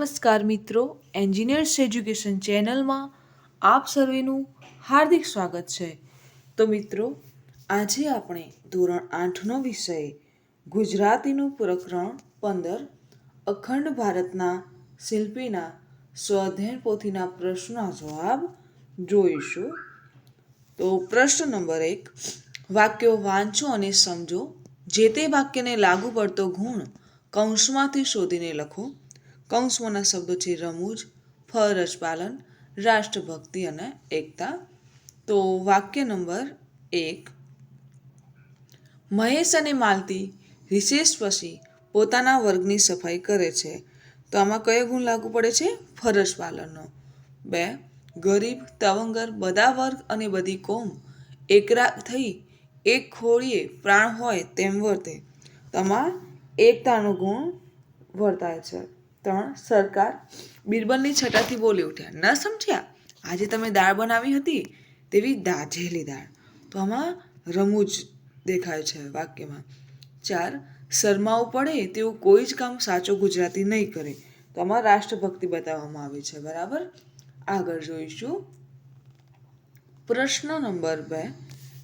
નમસ્કાર મિત્રો engineers education ચેનલમાં આપ સર્વેનું હાર્દિક સ્વાગત છે. તો મિત્રો, આજે આપણે ધોરણ આઠનો વિષય, ગુજરાતીનું પ્રકરણ પંદર, અખંડ ભારતના શિલ્પીના સ્વાધ્યાય પોથીના પ્રશ્નના જવાબ જોઈશું. તો પ્રશ્ન નંબર એક, વાક્યો વાંચો અને સમજો. જે તે વાક્યને લાગુ પડતો ગુણ કૌંસમાંથી શોધીને લખો. કૌંસમાંના શબ્દો છે રમૂજ, ફરજ પાલન, રાષ્ટ્રભક્તિ અને એકતા. તો વાક્ય નંબર એક. મહેશ અને માલતી રિસેસ પછી પોતાના વર્ગની સફાઈ કરે છે. તો આમાં કયો ગુણ લાગુ પડે છે? ફરજ પાલનનો. બે. ગરીબ, તવંગર બધા વર્ગ અને બધી કોમ એકરા થઈ એક ખોળીએ પ્રાણ હોય તેમ વર્તે. તમા એકતાનો ગુણ વર્તાય છે. ત્રણ સરકાર બિરબલની છટાથી બોલી ઉઠ્યા. ન સમજ્યા? આજે તમે દાળ બનાવી હતી તેવી દાઝેલી દાળ. તો આમાં રમૂજ દેખાય છે વાક્યમાં. ચાર, શરમાવું પડે તેવું કોઈ જ કામ સાચો ગુજરાતી નહીં કરે. તો આમાં રાષ્ટ્રભક્તિ બતાવવામાં આવી છે. બરાબર? આગળ જોઈશું. પ્રશ્ન નંબર બે.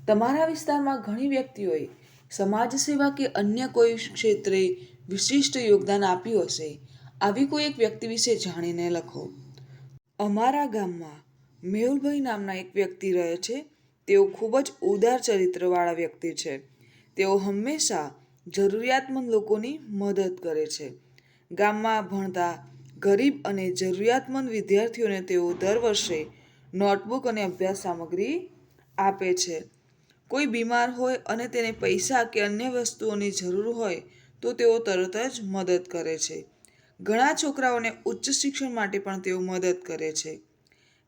તમારા વિસ્તારમાં ઘણી વ્યક્તિઓએ સમાજ સેવા કે અન્ય કોઈ ક્ષેત્રે વિશિષ્ટ યોગદાન આપ્યું હશે? આવી કોઈ એક વ્યક્તિ વિશે જાણીને લખો. અમારા ગામમાં મેહુલભાઈ નામના એક વ્યક્તિ રહે છે. તેઓ ખૂબ જ ઉદાર ચરિત્રવાળા વ્યક્તિ છે. તેઓ હંમેશા જરૂરિયાતમંદ લોકોની મદદ કરે છે. ગામમાં ભણતા ગરીબ અને જરૂરિયાતમંદ વિદ્યાર્થીઓને તેઓ દર વર્ષે નોટબુક અને અભ્યાસ સામગ્રી આપે છે. કોઈ બીમાર હોય અને તેને પૈસા કે અન્ય વસ્તુઓની જરૂર હોય તો તેઓ તરત જ મદદ કરે છે. ઘણા છોકરાઓને ઉચ્ચ શિક્ષણ માટે પણ તેઓ મદદ કરે છે.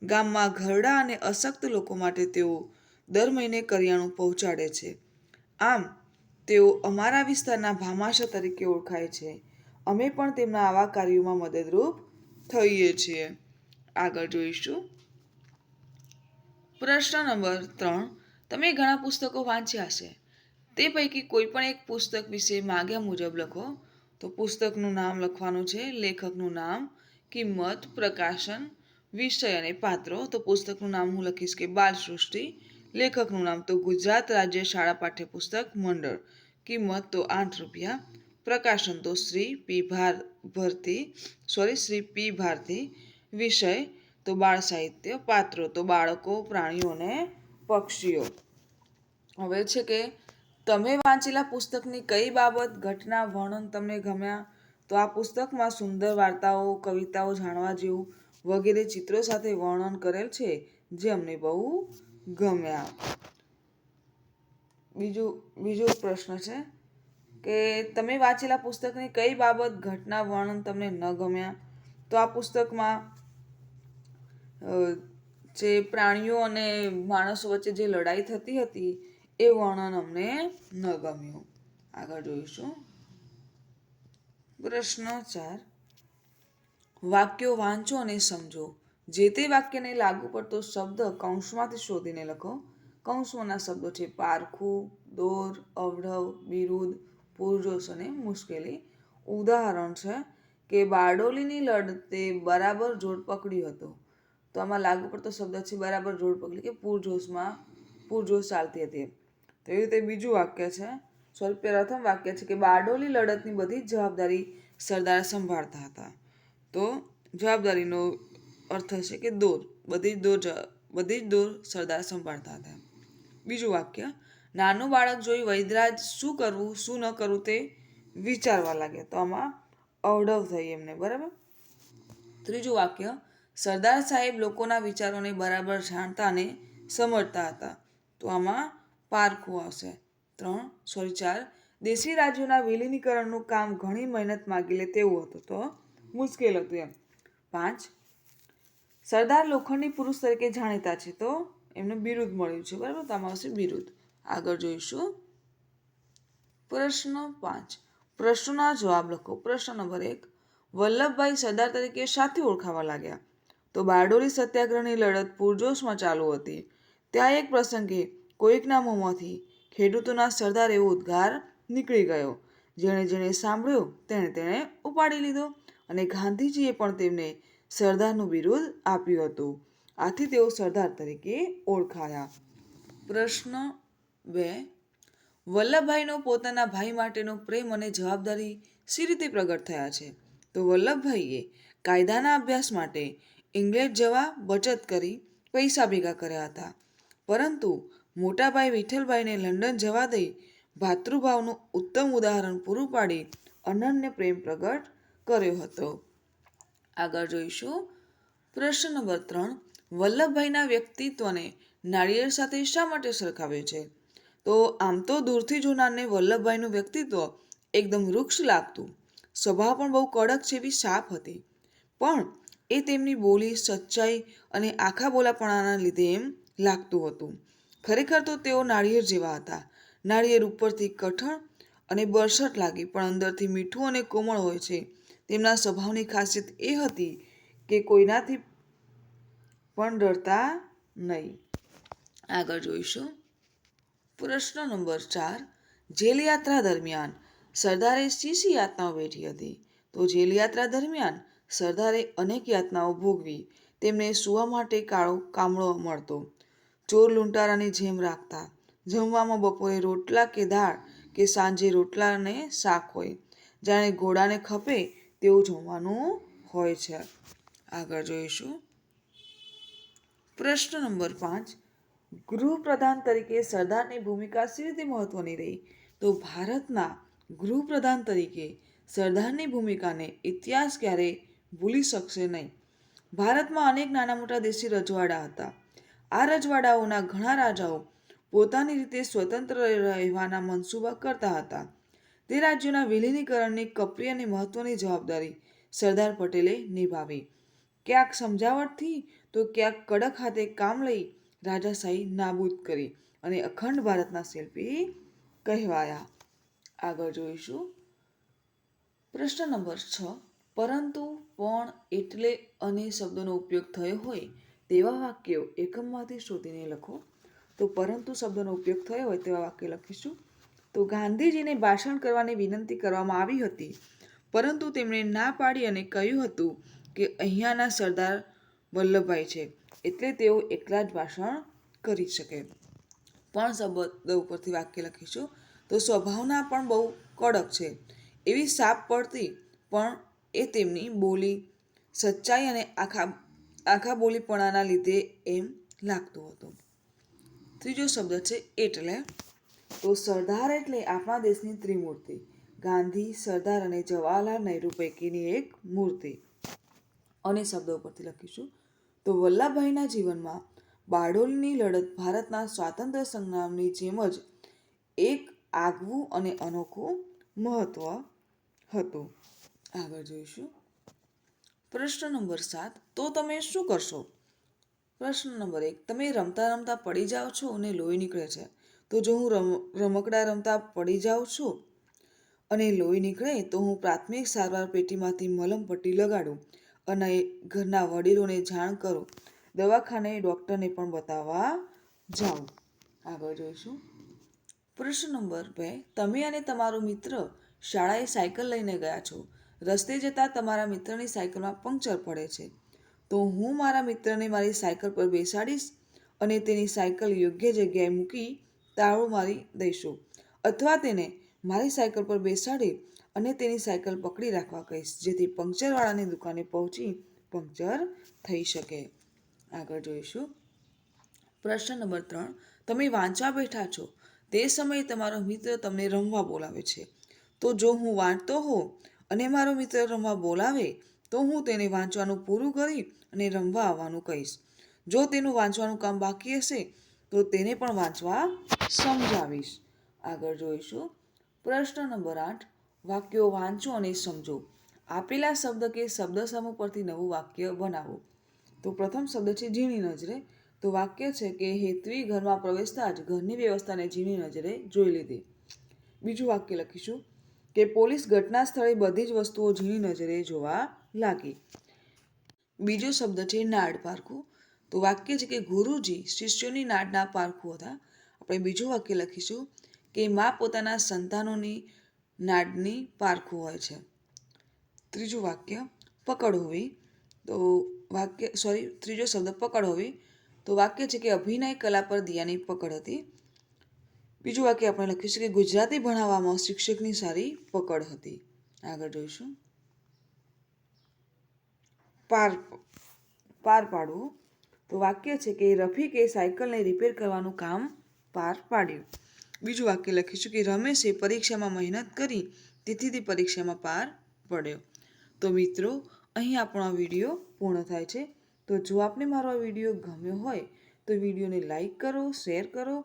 ગામમાં ઘરડા અને અશક્ત લોકો માટે તેઓ દર મહિને કરિયાણું પહોંચાડે છે. આમ, તેઓ અમારા વિસ્તારના ભામાશા તરીકે ઓળખાય છે. અમે પણ તેમના આવા કાર્યોમાં મદદરૂપ થઈએ છીએ. આગળ જોઈશું. પ્રશ્ન નંબર ત્રણ. તમે ઘણા પુસ્તકો વાંચ્યા છે. તે પૈકી કોઈ પણ એક પુસ્તક વિશે માગ્યા મુજબ લખો. તો પુસ્તકનું નામ લખવાનું છે, લેખકનું નામ, કિંમત, પ્રકાશન, વિષય અને પાત્રો. તો પુસ્તકનું નામ હું લખીશ કે બાલ સૃષ્ટિ લેખકનું નામ તો ગુજરાત રાજ્ય શાળા પાઠ્યપુસ્તક મંડળ. કિંમત તો આઠ રૂપિયા. પ્રકાશન તો શ્રી પી ભાર, ભરતી, સોરી, શ્રી પી ભારતી. વિષય તો બાળ સાહિત્ય, પાત્રો તો બાળકો, પ્રાણીઓ અને પક્ષીઓ. હવે છે કે તમે વાંચેલા પુસ્તકની કઈ બાબત, ઘટના, વર્ણન તમને ગમ્યા? તો આ પુસ્તકમાં સુંદર વાર્તાઓ, કવિતાઓ જાણવા જેવું વગેરે ચિત્રો સાથે વર્ણન કરેલ છે, જે અમને બહુ ગમ્યા. બીજું, બીજો પ્રશ્ન છે કે તમે વાંચેલા પુસ્તકની કઈ બાબત, ઘટના, વર્ણન તમને ન ગમ્યા? તો આ પુસ્તકમાં જે પ્રાણીઓ અને માણસો વચ્ચે જે લડાઈ થતી હતી એ વર્ણન અમને ન ગમ્યું. આગળ જોઈશું. પ્રશ્ન ચાર વાક્યો વાંચો અને સમજો. જે તે વાક્યને લાગુ પડતો શબ્દ કૌંસમાંથી શોધીને લખો. કૌંસમાંના શબ્દો છે પારખું, દોર, અવઢવ, બિરુદ, પૂરજોશ અને મુશ્કેલી. ઉદાહરણ છે કે બારડોલીની લડતે બરાબર જોડ પકડ્યો હતો. તો આમાં લાગુ પડતો શબ્દ છે બરાબર જોડ પકડી કે પૂરજોશમાં પૂરજોશ ચાલતી હતી તો એવી રીતે બીજું વાક્ય છે. સોરી પ્રથમ વાક્ય છે કે બારડોલી લડતની બધી જવાબદારી સરદાર સંભાળતા હતા. તો જવાબદારીનો અર્થ છે કે દોર, બધી જ દોર બધી જ દોર સરદાર સંભાળતા હતા. બીજું વાક્ય, નાનું બાળક જોઈ વૈદરાજ શું કરવું, શું ન કરવું તે વિચારવા લાગ્યા. તો આમાં અવડવ થઈ એમને, બરાબર? ત્રીજું વાક્ય, સરદાર સાહેબ લોકોના વિચારોને બરાબર જાણતા અને સમજતા હતા. તો આમાં પારખું આવશે ત્રણ, સોરી, ચાર. દેશી રાજ્યોના વિલીનીકરણનું કામ ઘણી મહેનત માગી લે તેવું હતું તો મુશ્કેલ હતું એમ. પાંચ, સરદાર લોખંડી પુરુષ તરીકે જાણીતા છે તો એમને બિરુદ મળ્યું છે, બરાબર? તો આમાં આવશે બિરુદ. આગળ જોઈશું. પ્રશ્ન પાંચ, પ્રશ્નોના જવાબ લખો. પ્રશ્ન નંબર એક, વલ્લભભાઈ સરદાર તરીકે શાથી ઓળખાવા લાગ્યા. તો બારડોલી સત્યાગ્રહની લડત પૂરજોશમાં ચાલુ હતી. ત્યાં એક પ્રસંગે કોઈકના મોંમાંથી ખેડૂતોના સરદાર એવો ઉદ્ગાર નીકળી ગયો. જેણે જેણે સાંભળ્યો, તેણે તેણે ઉપાડી લીધો અને ગાંધીજીએ પણ તેમને સરદારનું બિરુદ આપ્યું હતું. આથી તેઓ સરદાર તરીકે ઓળખાયા. પ્રશ્ન બે. વલ્લભભાઈનો પોતાના ભાઈ માટેનો પ્રેમ અને જવાબદારી સી રીતે પ્રગટ થયા છે? તો વલ્લભભાઈએ કાયદાના અભ્યાસ માટે ઇંગ્લેન્ડ જવા બચત કરી પૈસા ભેગા કર્યા હતા. પરંતુ મોટાભાઈ વિઠ્ઠલભાઈને લંડન જવા દઈ ભાતૃભાવનું ઉત્તમ ઉદાહરણ પૂરું પાડી અનન્ય પ્રેમ પ્રગટ કર્યો હતો. આગળ જોઈશું. પ્રશ્ન નંબર ત્રણ, વલ્લભભાઈના વ્યક્તિત્વને નાળિયેર સાથે શા માટે સરખાવે છે? તો આમ તો દૂરથી જોનારને વલ્લભભાઈનું વ્યક્તિત્વ એકદમ વૃક્ષ લાગતું. સ્વભાવ પણ બહુ કડક એવી સાપ હતી. પણ એ તેમની બોલી, સચ્ચાઈ અને આખા બોલાપણાના લીધે એમ લાગતું હતું. ખરેખર તો તેઓ નાળિયેર જેવા હતા. નાળિયેર ઉપરથી કઠણ અને બરસટ લાગી, પણ અંદરથી મીઠું અને કોમળ હોય છે. તેમના સ્વભાવની ખાસિયત એ હતી કે કોઈનાથી પણ ડરતા નહીં. આગળ જોઈશું. પ્રશ્ન નંબર ચાર. જેલ યાત્રા દરમિયાન સરદારે શી યાતનાઓ વેઠી હતી? તો જેલ યાત્રા દરમિયાન સરદારે અનેક યાતનાઓ ભોગવી. તેમને સૂવા માટે કાળો કામળો મળતો. ચોર લૂંટારાની જેમ રાખતા. જમવામાં બપોરે રોટલા કે દાળ કે સાંજે રોટલા અને શાક હોય. જાણે ઘોડાને ખપે તેવું જમવાનું હોય છે. આગળ જોઈશું. પ્રશ્ન નંબર પાંચ. ગૃહપ્રધાન તરીકે સરદારની ભૂમિકા સી રીતે મહત્વની રહી? તો ભારતના ગૃહપ્રધાન તરીકે સરદારની ભૂમિકાને ઇતિહાસ ક્યારેય ભૂલી શકશે નહીં. ભારતમાં અનેક નાના મોટા દેશી રજવાડા હતા. આ રજવાડાઓના ઘણા રાજાઓ પોતાની રીતે સ્વતંત્ર રહેવાના મનસૂબા કરતા હતા. તે રાજ્યોના વિલીનીકરણની કપરી અને મહત્વની જવાબદારી સરદાર પટેલે નિભાવી. ક્યાંક સમજાવટથી તો ક્યાંક કડક હાથે કામ લઈ રાજાશાહી નાબૂદ કરી અને અખંડ ભારતના શિલ્પી કહેવાયા. આગળ જોઈશું. પ્રશ્ન નંબર છ. પરંતુ પણ એટલે અને શબ્દોનો ઉપયોગ થયો હોય તેવા વાક્યો એકમમાંથી શોધીને લખો. તો પરંતુ શબ્દનો ઉપયોગ થયો હોય તેવા વાક્ય લખીશું. તો ગાંધીજીને ભાષણ કરવાની વિનંતી કરવામાં આવી હતી. પરંતુ તેમણે ના પાડી અને કહ્યું હતું કે અહીંયાના સરદાર વલ્લભભાઈ છે, એટલે તેઓ એકલા જ ભાષણ કરી શકે. પણ શબ્દ ઉપરથી વાક્ય લખીશું. તો સ્વભાવના પણ બહુ કડક છે. એવી સાપ પડતી પણ એ તેમની બોલી, સચ્ચાઈ અને આખા આખા બોલીપણાના લીધે એમ લાગતું હતું. ત્રીજો શબ્દ છે એટલે તો સરદાર એટલે આપણા દેશની ત્રિમૂર્તિ. ગાંધી, સરદાર અને જવાહરલાલ નહેરુ પૈકીની એક મૂર્તિ. અને શબ્દો પરથી લખીશું. તો વલ્લભભાઈના જીવનમાં બારડોલીની લડત ભારતના સ્વાતંત્ર્ય સંગ્રામની જેમ જ એક આગવું અને અનોખું મહત્ત્વ હતું. આગળ જોઈશું. પ્રશ્ન નંબર સાત, તો તમે શું કરશો? પ્રશ્ન નંબર એક, તમે રમતા રમતા પડી જાઓ છો અને લોહી નીકળે છે. તો જો હું રમ, રમકડા રમતા પડી જાઉં છું અને લોહી નીકળે, તો હું પ્રાથમિક સારવાર પેટીમાંથી મલમ પટ્ટી લગાડું અને ઘરના વડીલોને જાણ કરું. દવાખાને ડૉક્ટરને પણ બતાવવા જાઉં. આગળ જોઈશું. પ્રશ્ન નંબર બે, તમે અને તમારો મિત્ર શાળાએ સાયકલ લઈને ગયા છો. રસ્તે જતાં તમારા મિત્રની સાયકલમાં પંક્ચર પડે છે. તો હું મારા મિત્રને મારી સાયકલ પર બેસાડીશ અને તેની સાયકલ યોગ્ય જગ્યાએ મૂકી તાળો મારી દઈશું. અથવા તેને મારી સાયકલ પર બેસાડી અને તેની સાયકલ પકડી રાખવા કહીશ, જેથી પંક્ચરવાળાની દુકાને પહોંચી પંક્ચર થઈ શકે. આગળ જોઈશું. પ્રશ્ન નંબર ત્રણ. તમે વાંચવા બેઠા છો. તે સમયે તમારો મિત્ર તમને રમવા બોલાવે છે. તો જો હું વાંચતો હોઉં અને મારો મિત્ર રમવા બોલાવે, તો હું તેને વાંચવાનું પૂરું કરી અને રમવા આવવાનું કહીશ. જો તેનું વાંચવાનું કામ બાકી હશે, તો તેને પણ વાંચવા સમજાવીશ. આગળ જોઈશું. પ્રશ્ન નંબર આઠ. વાક્યો વાંચો અને સમજો. આપેલા શબ્દ કે શબ્દ સમૂહ પરથી નવું વાક્ય બનાવો. તો પ્રથમ શબ્દ છે ઝીણી નજરે. તો વાક્ય છે કે હેતવી ઘરમાં પ્રવેશતા જ ઘરની વ્યવસ્થાને ઝીણી નજરે જોઈ લીધી. બીજું વાક્ય લખીશું. કે પોલીસ ઘટના સ્થળે બધી જ વસ્તુઓ ઝીણી નજરે જોવા લાગી. બીજો શબ્દ છે નાડ પારખું. તો વાક્ય છે કે ગુરુજી શિષ્યોની નાડના પારખું હતા. આપણે બીજું વાક્ય લખીશું કે મા પોતાના સંતાનોની નાડની પારખું હોય છે. ત્રીજું વાક્ય પકડ હોવી તો વાક્ય સોરી ત્રીજો શબ્દ પકડ હોવી તો વાક્ય છે કે અભિનય કલા પર દિયાની પકડ હતી. બીજું વાક્ય આપણે લખ્યું છે કે ગુજરાતી ભણાવવામાં શિક્ષકની સારી પકડ હતી. આગળ જોઈશું. પાર પાર પાડવું. તો વાક્ય છે કે રફીકે સાયકલને રિપેર કરવાનું કામ પાર પાડ્યું. બીજું વાક્ય લખીશું કે રમેશે પરીક્ષામાં મહેનત કરી તેથી તે પરીક્ષામાં પાર પડ્યો. તો મિત્રો, અહીં આપણો વીડિયો પૂર્ણ થાય છે. તો જો આપને મારો આ વીડિયો ગમ્યો હોય, તો વિડીયોને લાઈક કરો, શેર કરો